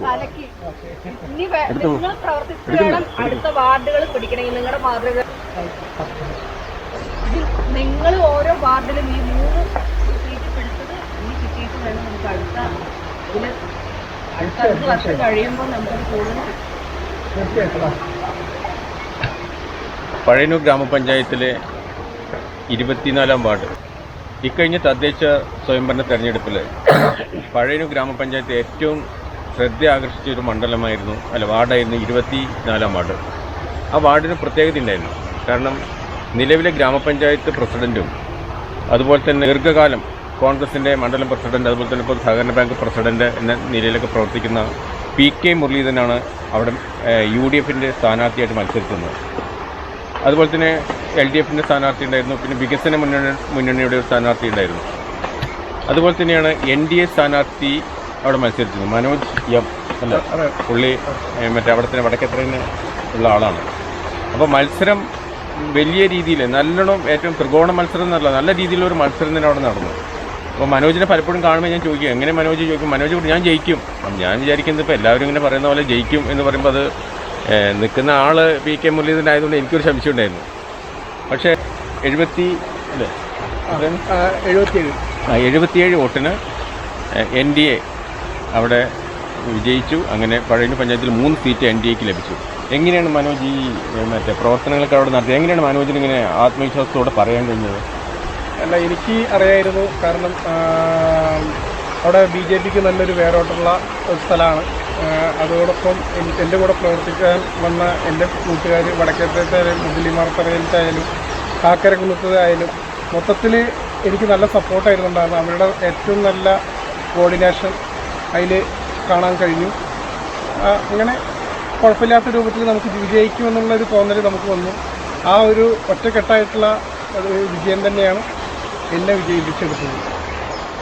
കലക്കി ഇനി വേ- നിങ്ങൾ പ്രവർത്തിച്ചു വേണം അടുത്ത വാർഡുകൾ പിടിക്കണമെങ്കിൽ നിങ്ങളുടെ മാതൃക നിങ്ങൾ ഓരോ വാർഡിലും ഈ മൂന്ന് സീറ്റ് പിടിച്ചത് ഈ കിട്ടിയിട്ട് വേണം നമുക്ക് അടുത്ത ഇതിന് അടുത്ത അഞ്ച് വർഷം കഴിയുമ്പോൾ നമുക്ക് കൂടുതൽ പഴയന്നൂർ ഗ്രാമപഞ്ചായത്തിലെ ഇരുപത്തിനാലാം വാർഡ്. ഇക്കഴിഞ്ഞ തദ്ദേശ സ്വയംഭരണ തെരഞ്ഞെടുപ്പിൽ പഴയന്നൂർ ഗ്രാമപഞ്ചായത്ത് ഏറ്റവും ശ്രദ്ധ ആകർഷിച്ച ഒരു മണ്ഡലമായിരുന്നു അല്ല വാർഡായിരുന്നു ഇരുപത്തി നാലാം വാർഡ്. ആ വാർഡിന് പ്രത്യേകത ഉണ്ടായിരുന്നു. കാരണം നിലവിലെ ഗ്രാമപഞ്ചായത്ത് പ്രസിഡന്റും അതുപോലെ തന്നെ ദീർഘകാലം കോൺഗ്രസിന്റെ മണ്ഡലം പ്രസിഡന്റ് അതുപോലെ തന്നെ ഇപ്പോൾ സഹകരണ ബാങ്ക് പ്രസിഡന്റ് എന്ന നിലയിലൊക്കെ പ്രവർത്തിക്കുന്ന പി കെ മുരളീധരനാണ് അവിടെ യു ഡി എഫിന്റെ സ്ഥാനാർത്ഥിയായിട്ട് മത്സരിക്കുന്നത്. അതുപോലെ തന്നെ എൽ ഡി എഫിന്റെ സ്ഥാനാർത്ഥി ഉണ്ടായിരുന്നു. പിന്നെ വികസന മുന്നണി മുന്നണിയുടെ ഒരു സ്ഥാനാർത്ഥി ഉണ്ടായിരുന്നു. അതുപോലെ തന്നെയാണ് എൻ ഡി എ സ്ഥാനാർത്ഥി അവിടെ മത്സരിച്ചിരുന്നു. മനോജ് എം അല്ല? പുള്ളി മറ്റേ അവിടെ തന്നെ വടക്കത്രയിൽ ഉള്ള ആളാണ്. അപ്പോൾ മത്സരം വലിയ രീതിയിൽ നല്ലോണം ഏറ്റവും ത്രികോണ മത്സരം എന്നല്ല നല്ല രീതിയിലൊരു മത്സരം തന്നെ അവിടെ നടന്നു. അപ്പോൾ മനോജിനെ പലപ്പോഴും കാണുമ്പോൾ ഞാൻ ചോദിക്കും എങ്ങനെ മനോജ് ചോദിക്കും? മനോജ് കൂടി ഞാൻ ജയിക്കും. അപ്പം ഞാൻ വിചാരിക്കുന്നത് ഇപ്പോൾ എല്ലാവരും ഇങ്ങനെ പറയുന്ന പോലെ ജയിക്കും എന്ന് പറയുമ്പോൾ അത് നിൽക്കുന്ന ആൾ പി കെ മുരളീധരൻ ആയതുകൊണ്ട് എനിക്കൊരു സംശയം ഉണ്ടായിരുന്നു. പക്ഷേ എഴുപത്തി അല്ലേ? എഴുപത്തിയേഴ്. ആ എഴുപത്തിയേഴ് വോട്ടിന് എൻ ഡി എ അവിടെ വിജയിച്ചു. അങ്ങനെ പഴയ പഞ്ചായത്തിൽ മൂന്ന് സീറ്റ് എൻ ഡി എക്ക് ലഭിച്ചു. എങ്ങനെയാണ് മനോജ് ഈ മറ്റേ പ്രവർത്തനങ്ങളൊക്കെ അവിടെ നടത്തിയത്? എങ്ങനെയാണ് മനോജിന് ഇങ്ങനെ ആത്മവിശ്വാസത്തോടെ പറയാൻ കഴിഞ്ഞത്? അല്ല എനിക്ക് അറിയായിരുന്നു കാരണം അവിടെ ബി ജെ പിക്ക് നല്ലൊരു വേരോട്ടുള്ള ഒരു സ്ഥലമാണ് അതോടൊപ്പം എൻ- എന്റെ കൂടെ പ്രവർത്തിക്കാൻ വന്ന എന്റെ കൂട്ടുകാർ വടക്കേത്തായാലും മുസ്ലിമാർത്തറയിലത്തായാലും കാക്കരകുന്നത്തായാലും മൊത്തത്തിൽ എനിക്ക് നല്ല സപ്പോർട്ടായിരുന്നു ഉണ്ടായിരുന്നത് അവരുടെ ഏറ്റവും നല്ല കോർഡിനേഷൻ അതിൽ കാണാൻ കഴിഞ്ഞു. അങ്ങനെ കുഴപ്പമില്ലാത്ത രൂപത്തിൽ നമുക്ക് വിജയിക്കുമെന്നുള്ളൊരു തോന്നൽ നമുക്ക് വന്നു. ആ ഒരു ഒറ്റക്കെട്ടായിട്ടുള്ള ഒരു വിജയം തന്നെയാണ് എന്നെ വിജയിപ്പിച്ചെടുത്തത്.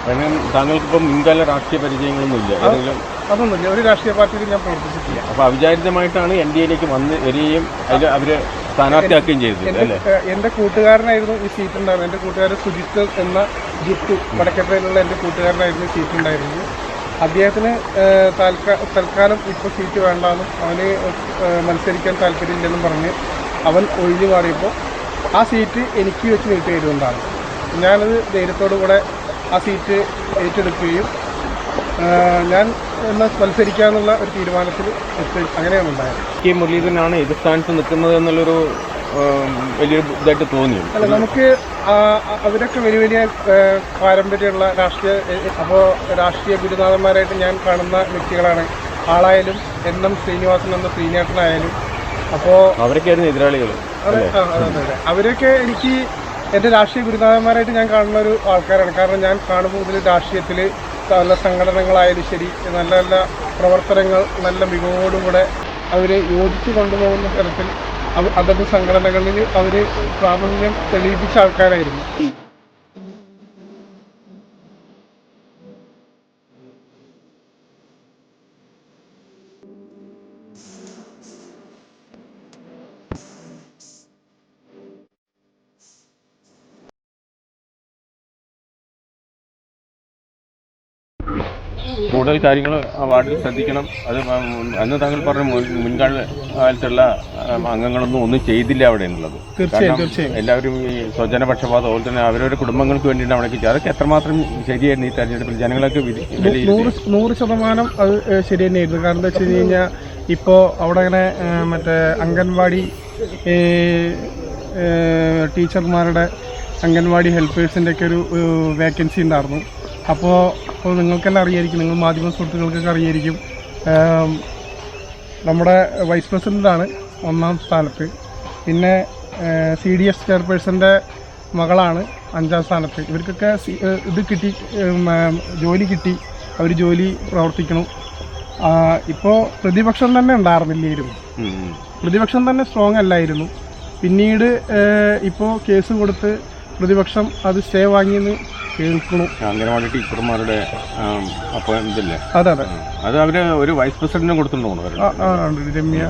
കാരണം താങ്കൾക്കിപ്പം മുൻകാല രാഷ്ട്രീയ പരിചയങ്ങളൊന്നും ഇല്ല ഏതെങ്കിലും അതൊന്നുമില്ല. ഒരു രാഷ്ട്രീയ പാർട്ടിയിൽ ഞാൻ പ്രവർത്തിച്ചിട്ടില്ല. അപ്പോൾ അവിചാരിതമായിട്ടാണ് എൻ ഡി എയിലേക്ക് വന്ന് വരികയും അതിൽ അവർ സ്ഥാനാർത്ഥിയാക്കുകയും ചെയ്തത് അല്ലേ? എന്റെ കൂട്ടുകാരനായിരുന്നു ഈ സീറ്റ് ഉണ്ടായിരുന്നത് എന്റെ കൂട്ടുകാരൻ സുജിത്ത് എന്ന ജിത്തു വടക്കട്ടയിലുള്ള എന്റെ കൂട്ടുകാരനായിരുന്നു സീറ്റ് ഉണ്ടായിരുന്നത് അദ്ദേഹത്തിന് തൽക്കാലം ഇപ്പോൾ സീറ്റ് വേണ്ടാന്നും അവന് മത്സരിക്കാൻ താല്പര്യമില്ലെന്നും പറഞ്ഞ് അവൻ ഒഴിഞ്ഞു മാറിയപ്പോൾ ആ സീറ്റ് എനിക്ക് വെച്ച് നീട്ടിയതുകൊണ്ടാണ് ഞാനത് ധൈര്യത്തോടു കൂടെ ആ സീറ്റ് ഏറ്റെടുക്കുകയും ഞാൻ എന്നാൽ മത്സരിക്കാന്നുള്ള ഒരു തീരുമാനത്തിൽ എത്തി അങ്ങനെയാണ് ഉണ്ടായത്. കെ മുരളീധരനാണ് എതിർ സ്ഥാനത്ത് നിൽക്കുന്നത് എന്നുള്ളൊരു വലിയൊരു ഇതായിട്ട് തോന്നി അല്ല നമുക്ക് അവരൊക്കെ വലിയ വലിയ പാരമ്പര്യമുള്ള രാഷ്ട്രീയ അപ്പോൾ രാഷ്ട്രീയ ഗുരുനാഥന്മാരായിട്ട് ഞാൻ കാണുന്ന വ്യക്തികളാണ് ആളായാലും എൻ എം ശ്രീനിവാസൻ എന്ന ശ്രീനേട്ടനായാലും അപ്പോൾ അവരൊക്കെയായിരുന്നു എതിരാളികൾ. അവരൊക്കെ എനിക്ക് എന്റെ രാഷ്ട്രീയ ഗുരുനാഥന്മാരായിട്ട് ഞാൻ കാണുന്ന ഒരു ആൾക്കാരാണ്. കാരണം ഞാൻ കാണുമ്പോൾ ഇതിൽ രാഷ്ട്രീയത്തിൽ നല്ല സംഘടനകളായാലും ശരി നല്ല നല്ല പ്രവർത്തനങ്ങൾ നല്ല മികവോടുകൂടെ അവർ യോജിച്ച് കൊണ്ടുപോകുന്ന തരത്തിൽ അതത് സംഘടനകളിൽ അവർ പ്രാബല്യം തെളിയിപ്പിച്ച ആൾക്കാരായിരുന്നു. കൂടുതൽ കാര്യങ്ങൾ വാർഡിൽ ശ്രദ്ധിക്കണം. അത് അന്ന് താങ്കൾ പറഞ്ഞ മുൻകാലത്തുള്ള മുൻകാല കാലത്തുള്ള അംഗങ്ങളൊന്നും ഒന്നും ചെയ്തില്ല അവിടെ എന്നുള്ളത്. തീർച്ചയായും കാരണം എല്ലാവരും ഈ സ്വജനപക്ഷപാതം അതുപോലെ തന്നെ അവരവരുടെ കുടുംബങ്ങൾക്ക് വേണ്ടിയിട്ട് അവിടെ ചെയ്തത്. അതൊക്കെ എത്രമാത്രം ശരിയായിരുന്നു ഈ തെരഞ്ഞെടുപ്പിൽ? ജനങ്ങളൊക്കെ നൂറ് നൂറ് ശതമാനം അത് ശരി തന്നെയായിരുന്നു കാരണം എന്താ വെച്ച് കഴിഞ്ഞാൽ ഇപ്പോൾ അവിടെ അങ്ങനെ മറ്റേ അംഗൻവാടി ടീച്ചർമാരുടെ അംഗൻവാടി ഹെൽപ്പേഴ്സിന്റെ ഒക്കെ ഒരു വേക്കൻസി ഉണ്ടായിരുന്നു. അപ്പോൾ അപ്പോൾ നിങ്ങൾക്കെല്ലാം അറിയായിരിക്കും നിങ്ങൾ മാധ്യമ സുഹൃത്തുക്കൾക്കൊക്കെ അറിയായിരിക്കും. നമ്മുടെ വൈസ് പ്രസിഡന്റാണ് ഒന്നാം സ്ഥാനത്ത്. പിന്നെ സി ഡി എസ് ചെയർപേഴ്സന്റെ മകളാണ് അഞ്ചാം സ്ഥാനത്ത്. ഇവർക്കൊക്കെ ഇത് കിട്ടി ജോലി കിട്ടി. അവർ ജോലി പ്രവർത്തിക്കണം. ഇപ്പോൾ പ്രതിപക്ഷം തന്നെ ഉണ്ടായിരുന്നില്ലായിരുന്നു. പ്രതിപക്ഷം തന്നെ സ്ട്രോങ് അല്ലായിരുന്നു. പിന്നീട് ഇപ്പോൾ കേസ് കൊടുത്ത് പ്രതിപക്ഷം അത് സ്റ്റേ വാങ്ങിയെന്ന് കേൾക്കണു അംഗനവാടി ടീച്ചർമാരുടെ അപ്പോൾ ഇതില്ലേ? അതെ അതെ. അത് അവർ ഒരു വൈസ് പ്രസിഡന്റിനും കൊടുത്തിട്ടുണ്ടോ. രമ്യ.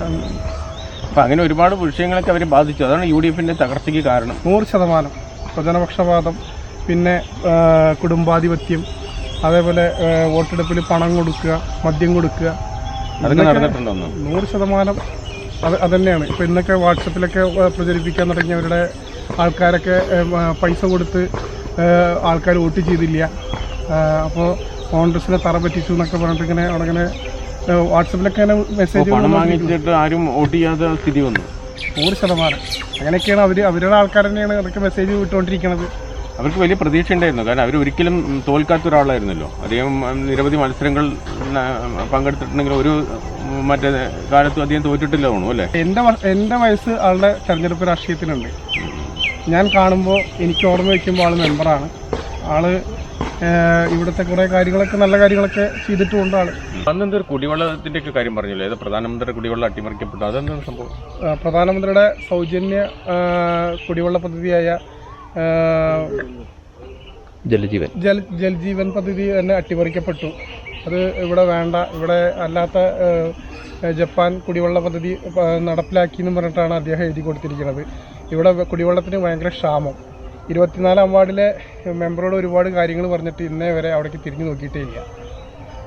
അപ്പം അങ്ങനെ ഒരുപാട് വിഷയങ്ങളൊക്കെ അവരെ ബാധിച്ചു. അതാണ് യു ഡി എഫിന്റെ തകർച്ചയ്ക്ക് കാരണം. നൂറ് ശതമാനം പ്രജനപക്ഷപാതം പിന്നെ കുടുംബാധിപത്യം അതേപോലെ വോട്ടെടുപ്പിൽ പണം കൊടുക്കുക മദ്യം കൊടുക്കുക. അതൊക്കെ നടന്നിട്ടുണ്ടോ നൂറ് ശതമാനം അത് അതന്നെയാണ്. ഇപ്പോൾ ഇന്നൊക്കെ വാട്സപ്പിലൊക്കെ പ്രചരിപ്പിക്കാൻ തുടങ്ങിയവരുടെ ആൾക്കാരൊക്കെ പൈസ കൊടുത്ത് ആൾക്കാർ വോട്ട് ചെയ്തില്ല. അപ്പോൾ കോൺഗ്രസിനെ തറ പറ്റിച്ചു എന്നൊക്കെ പറഞ്ഞിട്ട് ഇങ്ങനെ അവിടെ വാട്സപ്പിലൊക്കെ മെസ്സേജ് പണം വാങ്ങിച്ചിട്ട് ആരും വോട്ട് ചെയ്യാത്ത സ്ഥിതി വന്നു? നൂറ് ശതമാനം. അങ്ങനെയൊക്കെയാണ് അവർ അവരുടെ ആൾക്കാർ തന്നെയാണ് അതൊക്കെ മെസ്സേജ് വിട്ടുകൊണ്ടിരിക്കുന്നത് അവർക്ക് വലിയ പ്രതീക്ഷ ഉണ്ടായിരുന്നു. കാരണം അവർ ഒരിക്കലും തോൽക്കാത്ത ഒരാളായിരുന്നല്ലോ. അദ്ദേഹം നിരവധി മത്സരങ്ങൾ പങ്കെടുത്തിട്ടുണ്ടെങ്കിൽ ഒരു മറ്റേ കാലത്തും അദ്ദേഹം തോറ്റിട്ടില്ല തോന്നുന്നു അല്ലേ? എന്റെ എന്റെ വയസ്സ് ആളുടെ തെരഞ്ഞെടുപ്പ് രാഷ്ട്രീയത്തിലുണ്ട് ഞാൻ കാണുമ്പോൾ എനിക്ക് ഓർമ്മ വയ്ക്കുമ്പോൾ ആൾ മെമ്പറാണ്. ആൾ ഏഹ്, ഇവിടുത്തെ കുറേ കാര്യങ്ങളൊക്കെ നല്ല കാര്യങ്ങളൊക്കെ ചെയ്തിട്ടുമുണ്ട് ആൾ അന്ന് എന്തൊരു കുടിവെള്ളത്തിന്റെ ഒക്കെ കാര്യം പറഞ്ഞില്ലേ? അത് പ്രധാനമന്ത്രിയുടെ കുടിവെള്ളം അട്ടിമറിക്കപ്പെട്ടു. അതെന്താണ് സംഭവം? പ്രധാനമന്ത്രിയുടെ സൗജന്യ കുടിവെള്ള പദ്ധതിയായ ജലജീവൻ. ജൽ ജൽജീവൻ പദ്ധതി തന്നെ അട്ടിമറിക്കപ്പെട്ടു. അത് ഇവിടെ വേണ്ട ഇവിടെ അല്ലാത്ത ജപ്പാൻ കുടിവെള്ള പദ്ധതി നടപ്പിലാക്കി എന്ന് പറഞ്ഞിട്ടാണ് അദ്ദേഹം എഴുതി കൊടുത്തിരിക്കുന്നത്. ഇവിടെ കുടിവെള്ളത്തിന് ഭയങ്കര ക്ഷാമം. ഇരുപത്തിനാലാം വാർഡിലെ മെമ്പറോട് ഒരുപാട് കാര്യങ്ങൾ പറഞ്ഞിട്ട് ഇന്നേ വരെ അവിടേക്ക് തിരിഞ്ഞു നോക്കിയിട്ടേ ഇല്ല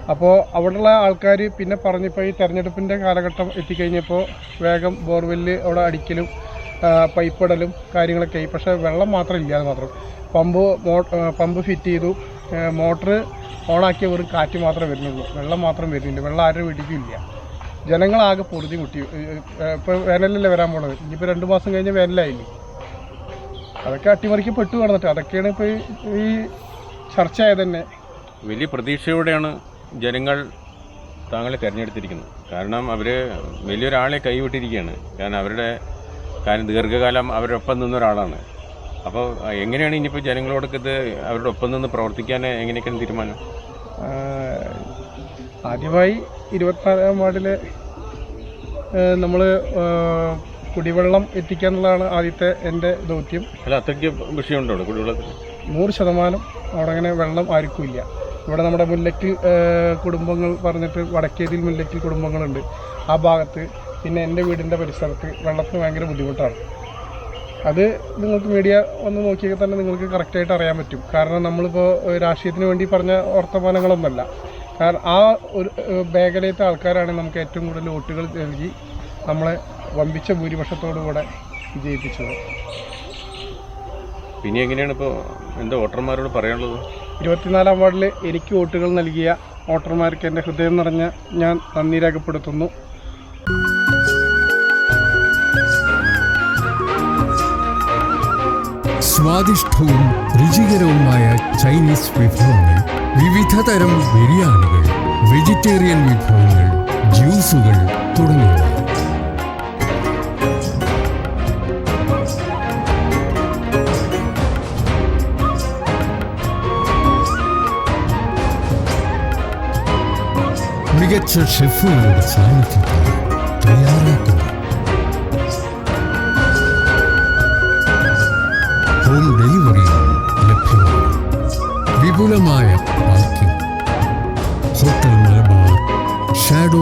അപ്പോൾ അവിടെയുള്ള ആൾക്കാർ പിന്നെ പറഞ്ഞപ്പോൾ ഈ തെരഞ്ഞെടുപ്പിന്റെ കാലഘട്ടം എത്തിക്കഴിഞ്ഞപ്പോൾ വേഗം ബോർവെല്ല് അവിടെ അടിക്കലും പൈപ്പിടലും കാര്യങ്ങളൊക്കെ ആയി. പക്ഷേ വെള്ളം മാത്രം ഇല്ല അത് മാത്രം. പമ്പ് പമ്പ് ഫിറ്റ് ചെയ്തു. മോട്ടറ് ഓണാക്കിയ വെറും കാറ്റ് മാത്രമേ വരുന്നുള്ളൂ. വെള്ളം മാത്രം വരുന്നില്ല. വെള്ളം ആരുടെ വീട്ടിലും ഇല്ല. ജനങ്ങളാകെ പൊറുതി മുട്ടി. ഇപ്പോൾ വേനലല്ലേ വരാൻ പോണത്. ഇനിയിപ്പോൾ രണ്ട് മാസം കഴിഞ്ഞ് വേനലായില്ലേ? അതൊക്കെ അട്ടിമറിക്കപ്പെട്ടു കിടന്നിട്ട് അതൊക്കെയാണ് ഇപ്പോൾ ഈ ചർച്ചയായത് തന്നെ വലിയ പ്രതീക്ഷയോടെയാണ് ജനങ്ങൾ താങ്കളെ തിരഞ്ഞെടുത്തിരിക്കുന്നത്. കാരണം അവർ വലിയൊരാളെ കൈവിട്ടിരിക്കുകയാണ്. കാരണം അവരുടെ കാര്യം ദീർഘകാലം അവരൊപ്പം ഒപ്പം നിന്ന ഒരാളാണ്. അപ്പോൾ എങ്ങനെയാണ് ഇനിയിപ്പോൾ ജനങ്ങളോടൊക്കെ ഇത് അവരുടെ ഒപ്പം നിന്ന് പ്രവർത്തിക്കാൻ എങ്ങനെയൊക്കെയാണ് തീരുമാനം? ആദ്യമായി ഇരുപത്തിനാലാം വാർഡിൽ നമ്മൾ കുടിവെള്ളം എത്തിക്കുക എന്നുള്ളതാണ് ആദ്യത്തെ എന്റെ ദൗത്യം. അല്ല അത്രയ്ക്ക് വിഷയമുണ്ടോ കുടിവെള്ളത്തിൽ നൂറ് ശതമാനം അവിടെ അങ്ങനെ വെള്ളം ആർക്കും ഇല്ല ഇവിടെ നമ്മുടെ മുല്ലക്കിൽ കുടുംബങ്ങൾ പറഞ്ഞിട്ട് വടക്കേതിൽ മുല്ലക്കിൽ കുടുംബങ്ങളുണ്ട്. ആ ഭാഗത്ത് പിന്നെ എന്റെ വീടിന്റെ പരിസരത്ത് വെള്ളത്തിന് ഭയങ്കര ബുദ്ധിമുട്ടാണ്. അത് നിങ്ങൾക്ക് മീഡിയ ഒന്ന് നോക്കിയാൽ തന്നെ നിങ്ങൾക്ക് കറക്റ്റായിട്ട് അറിയാൻ പറ്റും. കാരണം നമ്മളിപ്പോൾ രാഷ്ട്രീയത്തിന് വേണ്ടി പറഞ്ഞ വർത്തമാനങ്ങളൊന്നുമല്ല കാരണം ആ ഒരു മേഖലയിലത്തെ ആൾക്കാരാണ് നമുക്ക് ഏറ്റവും കൂടുതൽ വോട്ടുകൾ നൽകി നമ്മളെ വമ്പിച്ച ഭൂരിപക്ഷത്തോടു കൂടെ വിജയിപ്പിച്ചത്. പിന്നെ എങ്ങനെയാണ് ഇപ്പോൾ എന്റെ വോട്ടർമാരോട് പറയാനുള്ളത്? ഇരുപത്തിനാലാം വാർഡിൽ എനിക്ക് വോട്ടുകൾ നൽകിയ വോട്ടർമാർക്ക് എന്റെ ഹൃദയം നിറഞ്ഞ ഞാൻ നന്ദി രേഖപ്പെടുത്തുന്നു. സ്വാദിഷ്ടവും രുചികരവുമായ ചൈനീസ് വിഭവങ്ങൾ വിവിധ തരം ബിരിയാണികൾ വെജിറ്റേറിയൻ വിഭവങ്ങൾ ജ്യൂസുകൾ തുടങ്ങിയവ. മികച്ച ഷെഫുകളുടെ സാന്നിധ്യത്തിൽ തയ്യാറാക്കുന്നു ഹോം ഡെലിവറിയും വിപുലമായ പാർക്കിംഗ്. Hotel Malabar shadow